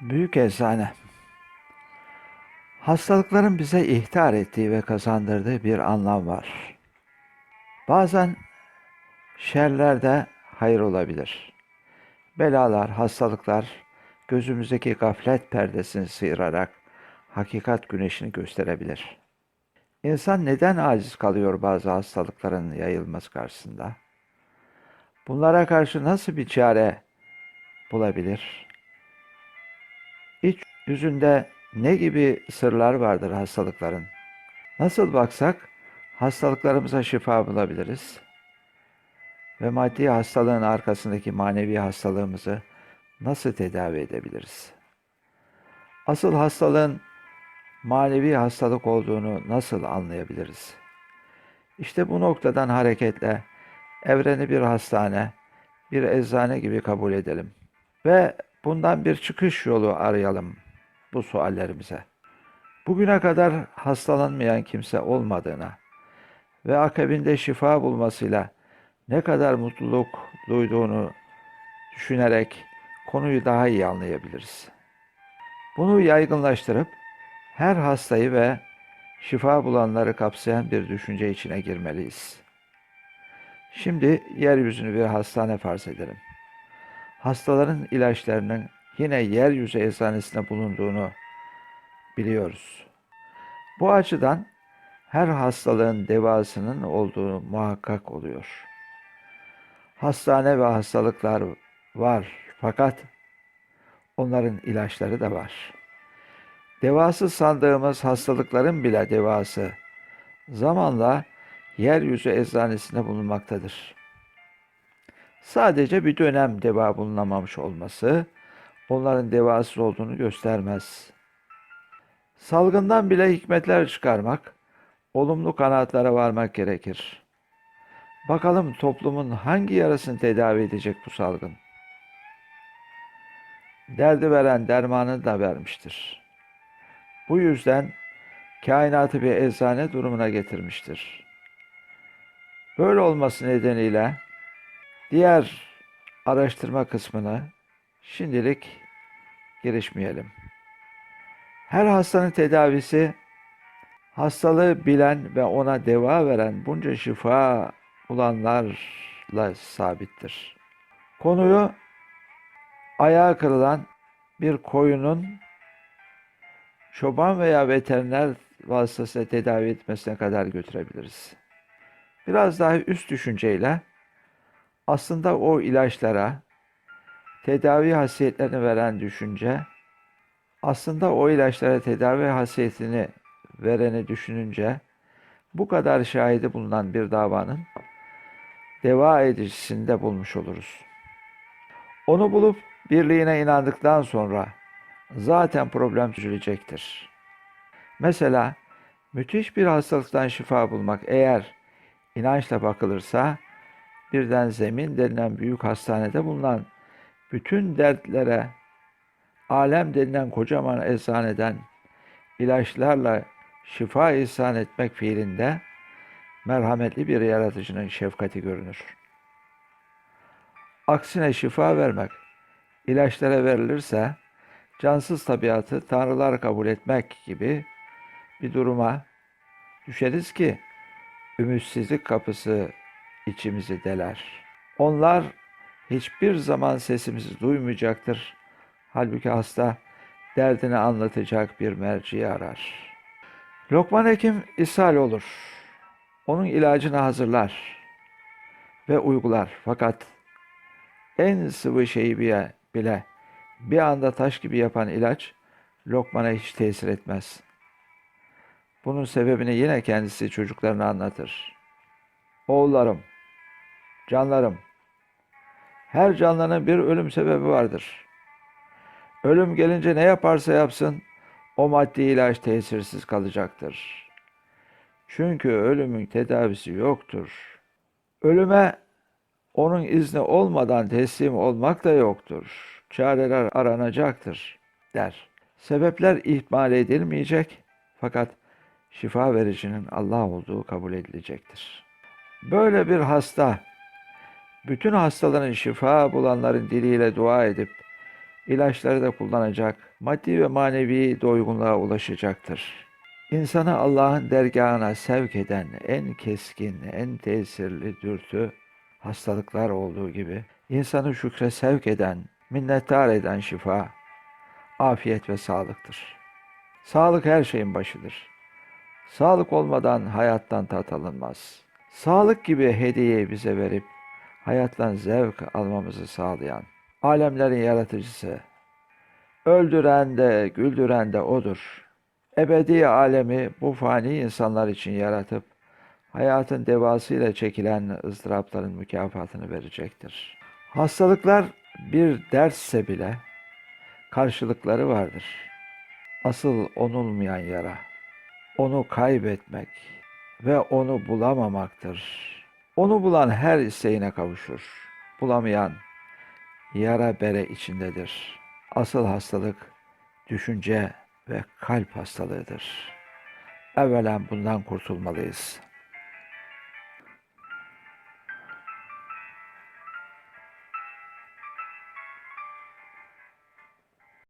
Büyük eczane. Hastalıkların bize ihtar ettiği ve kazandırdığı bir anlam var. Bazen şerlerde hayır olabilir. Belalar, hastalıklar gözümüzdeki gaflet perdesini sıyırarak hakikat güneşini gösterebilir. İnsan neden aciz kalıyor bazı hastalıkların yayılması karşısında? Bunlara karşı nasıl bir çare bulabilir? İç yüzünde ne gibi sırlar vardır hastalıkların? Nasıl baksak hastalıklarımıza şifa bulabiliriz? Ve maddi hastalığın arkasındaki manevi hastalığımızı nasıl tedavi edebiliriz? Asıl hastalığın manevi hastalık olduğunu nasıl anlayabiliriz? İşte bu noktadan hareketle evreni bir hastane, bir eczane gibi kabul edelim. Ve bundan bir çıkış yolu arayalım bu suallerimize. Bugüne kadar hastalanmayan kimse olmadığına ve akabinde şifa bulmasıyla ne kadar mutluluk duyduğunu düşünerek konuyu daha iyi anlayabiliriz. Bunu yaygınlaştırıp her hastayı ve şifa bulanları kapsayan bir düşünce içine girmeliyiz. Şimdi yeryüzünü bir hastane farz edelim. Hastaların ilaçlarının yine yeryüzü eczanesinde bulunduğunu biliyoruz. Bu açıdan her hastalığın devasının olduğu muhakkak oluyor. Hastane ve hastalıklar var fakat onların ilaçları da var. Devası sandığımız hastalıkların bile devası zamanla yeryüzü eczanesinde bulunmaktadır. Sadece bir dönem deva bulunamamış olması onların devasız olduğunu göstermez. Salgından bile hikmetler çıkarmak, olumlu kanaatlere varmak gerekir. Bakalım toplumun hangi yarasını tedavi edecek bu salgın? Derdi veren dermanı da vermiştir. Bu yüzden kainatı bir eczane durumuna getirmiştir. Böyle olması nedeniyle diğer araştırma kısmını şimdilik girişmeyelim. Her hastanın tedavisi hastalığı bilen ve ona deva veren bunca şifa bulanlarla sabittir. Konuyu ayağı kırılan bir koyunun çoban veya veteriner vasıtasıyla tedavi etmesine kadar götürebiliriz. Biraz daha üst düşünceyle aslında o ilaçlara tedavi hasiyetlerini veren düşünce aslında o ilaçlara tedavi hasiyetini vereni düşününce bu kadar şahidi bulunan bir davanın deva edicisinde bulmuş oluruz. Onu bulup birliğine inandıktan sonra zaten problem çözülecektir. Mesela müthiş bir hastalıktan şifa bulmak eğer inançla bakılırsa birden zemin denilen büyük hastanede bulunan bütün dertlere alem denilen kocaman eczaneden ilaçlarla şifa ihsan etmek fiilinde merhametli bir yaratıcının şefkati görünür. Aksine şifa vermek ilaçlara verilirse cansız tabiatı tanrılar kabul etmek gibi bir duruma düşeriz ki ümitsizlik kapısı içimizi deler. Onlar hiçbir zaman sesimizi duymayacaktır. Halbuki hasta derdini anlatacak bir merci arar. Lokman Hekim ishal olur. Onun ilacını hazırlar ve uygular. Fakat en sıvı şeyi bile bir anda taş gibi yapan ilaç Lokman'a hiç tesir etmez. Bunun sebebini yine kendisi çocuklarına anlatır. Oğullarım, canlarım, her canlının bir ölüm sebebi vardır. Ölüm gelince ne yaparsa yapsın o maddi ilaç tesirsiz kalacaktır. Çünkü ölümün tedavisi yoktur. Ölüme onun izni olmadan teslim olmak da yoktur. Çareler aranacaktır der. Sebepler ihmal edilmeyecek fakat şifa vericinin Allah olduğu kabul edilecektir. Böyle bir hasta bütün hastaların şifa bulanların diliyle dua edip ilaçları da kullanacak, maddi ve manevi doygunluğa ulaşacaktır. İnsanı Allah'ın dergahına sevk eden en keskin, en tesirli dürtü hastalıklar olduğu gibi insanı şükre sevk eden, minnettar eden şifa, afiyet ve sağlıktır. Sağlık her şeyin başıdır. Sağlık olmadan hayattan tat alınmaz. Sağlık gibi hediyeyi bize verip hayattan zevk almamızı sağlayan, alemlerin yaratıcısı, öldüren de güldüren de O'dur. Ebedi alemi bu fani insanlar için yaratıp hayatın devasıyla çekilen ızdırapların mükafatını verecektir. Hastalıklar bir dersse bile karşılıkları vardır. Asıl onulmayan yara, onu kaybetmek ve onu bulamamaktır. Onu bulan her isteğine kavuşur. Bulamayan yara bere içindedir. Asıl hastalık düşünce ve kalp hastalığıdır. Evvela bundan kurtulmalıyız.